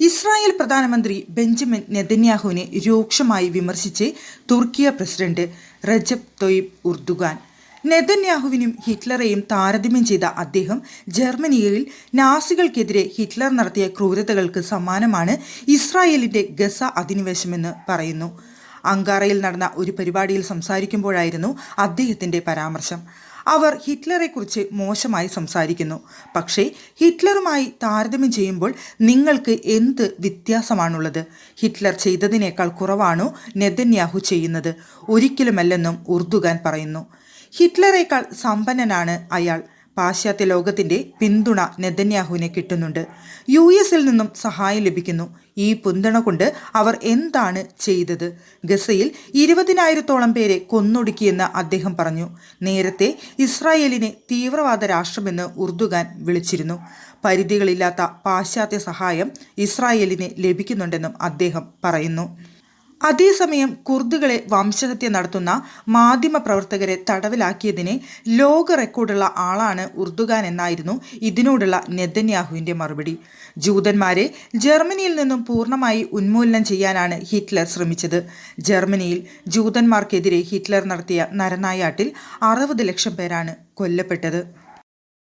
Israel പ്രധാനമന്ത്രി Benjamin നെതന്യാഹുവിനെ രൂക്ഷമായി വിമർശിച്ച് Turkiye president Recep Tayyip Erdogan. നെതന്യാഹുവിനും ഹിറ്റ്ലറെയും താരതമ്യം ചെയ്ത അദ്ദേഹം ജർമ്മനിയിൽ നാസികൾക്കെതിരെ ഹിറ്റ്ലർ നടത്തിയ ക്രൂരതകൾക്ക് സമാനമാണ് ഇസ്രായേലിന്റെ ഗസ അധിനിവേശമെന്ന് പറയുന്നു. അങ്കാറയിൽ നടന്ന ഒരു പരിപാടിയിൽ സംസാരിക്കുമ്പോഴായിരുന്നു അദ്ദേഹത്തിന്റെ പരാമർശം. അവർ ഹിറ്റ്ലറെക്കുറിച്ച് മോശമായി സംസാരിക്കുന്നു. പക്ഷേ ഹിറ്റ്ലറുമായി താരതമ്യം ചെയ്യുമ്പോൾ നിങ്ങൾക്ക് എന്ത് വ്യത്യാസമാണുള്ളത്? ഹിറ്റ്ലർ ചെയ്തതിനേക്കാൾ കുറവാണോ നെതന്യാഹു ചെയ്യുന്നത്? ഒരിക്കലുമല്ലെന്നും ഉർദുഗാൻ പറയുന്നു. ഹിറ്റ്ലറേക്കാൾ സമ്പന്നനാണ് അയാൾ. പാശ്ചാത്യ ലോകത്തിന്റെ പിന്തുണ നെതന്യാഹുവിന് കിട്ടുന്നുണ്ട്. യു എസിൽ നിന്നും സഹായം ലഭിക്കുന്നു. ഈ പിന്തുണ കൊണ്ട് അവർ എന്താണ് ചെയ്തത്? ഗസയിൽ ഇരുപതിനായിരത്തോളം പേരെ കൊന്നൊടുക്കിയെന്ന് അദ്ദേഹം പറഞ്ഞു. നേരത്തെ ഇസ്രായേലിനെ തീവ്രവാദ രാഷ്ട്രമെന്ന് ഉർദുഗാൻ വിളിച്ചിരുന്നു. പരിധികളില്ലാത്ത പാശ്ചാത്യ സഹായം ഇസ്രായേലിന് ലഭിക്കുന്നുണ്ടെന്നും അദ്ദേഹം പറയുന്നു. അതേസമയം കുർദുകളെ വംശഹത്യ നടത്തുന്ന മാധ്യമ പ്രവർത്തകരെ തടവിലാക്കിയതിനെ ലോക റെക്കോർഡുള്ള ആളാണ് ഉർദുഗാൻ എന്നായിരുന്നു ഇതിനോടുള്ള നെതന്യാഹുവിന്റെ മറുപടി. ജൂതന്മാരെ ജർമ്മനിയിൽ നിന്നും പൂർണമായി ഉന്മൂലനം ചെയ്യാനാണ് ഹിറ്റ്ലർ ശ്രമിച്ചത്. ജർമ്മനിയിൽ ജൂതന്മാർക്കെതിരെ ഹിറ്റ്ലർ നടത്തിയ നരനായാട്ടിൽ അറുപത് ലക്ഷം പേരാണ് കൊല്ലപ്പെട്ടത്.